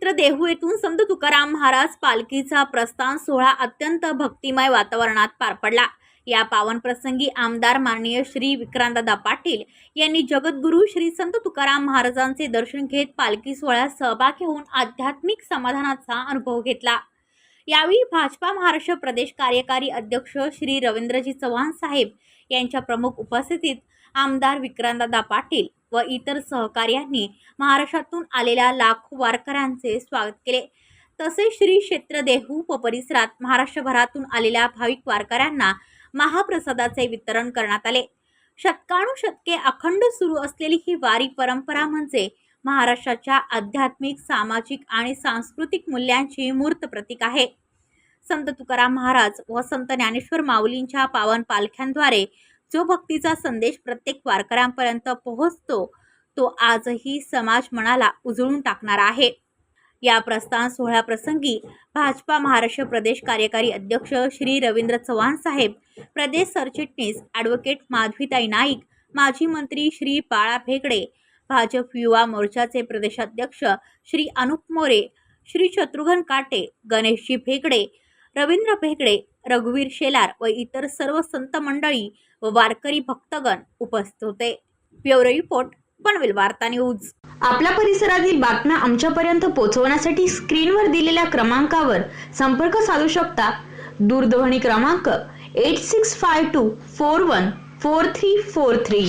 पवित्र देहू येथून संत तुकाराम महाराज पालखीचा प्रस्थान सोहळा अत्यंत भक्तिमय वातावरणात पार पडला. या पावन प्रसंगी आमदार माननीय श्री विक्रांतदादा पाटील यांनी जगद्गुरू श्री संत तुकाराम महाराजांचे दर्शन घेत पालखी सोहळ्यात सहभागी होऊन आध्यात्मिक समाधानाचा अनुभव घेतला. यावेळी भाजपा महाराष्ट्र प्रदेश कार्यकारी अध्यक्ष श्री रवींद्रजी चव्हाण साहेब यांच्या प्रमुख उपस्थितीत आमदार विक्रांतदादा पाटील व इतर सहकार्यांनी महाराष्ट्रातून आलेल्या लाखो वारकऱ्यांचे स्वागत केले. तसेच श्री क्षेत्र देहू व परिसरात महाराष्ट्रभरातून आलेल्या भाविक वारकऱ्यांना महाप्रसादाचे वितरण करण्यात आले. शतकानुशतके अखंड सुरू असलेली ही वारी परंपरा म्हणजे महाराष्ट्राच्या आध्यात्मिक सामाजिक आणि सांस्कृतिक मूल्यांची मूर्त प्रतीक आहे. संत तुकाराम महाराज व संत ज्ञानेश्वर माऊलींच्या पावन पालख्यांद्वारे जो भक्तीचा संदेश प्रत्येक वारकऱ्यांपर्यंत पोहोचतो तो आजही समाज मनाला उजळून टाकणार आहे. या प्रस्थान सोहळ्याप्रसंगी भाजपा महाराष्ट्र प्रदेश कार्यकारी अध्यक्ष श्री रवींद्र चव्हाण साहेब प्रदेश सरचिटणीस ॲडव्होकेट माधवीताई नाईक माजी मंत्री श्री बाळा भेगडे भाजप युवा मोर्चाचे प्रदेशाध्यक्ष श्री अनुप मोरे श्री शत्रुघ्न काटे गणेशजी भेगडे रवींद्र भेगडे रघुवीर शेलार व इतर सर्व संत मंडळी व वारकरी भक्तगण उपस्थित होते. ब्युरो रिपोर्ट पनवेल वार्ता न्यूज. आपल्या परिसरातील बातम्या आमच्यापर्यंत पोहोचवण्यासाठी स्क्रीनवर दिलेल्या क्रमांकावर संपर्क साधू शकता. दूरध्वनी क्रमांक eight six five two four one four three four three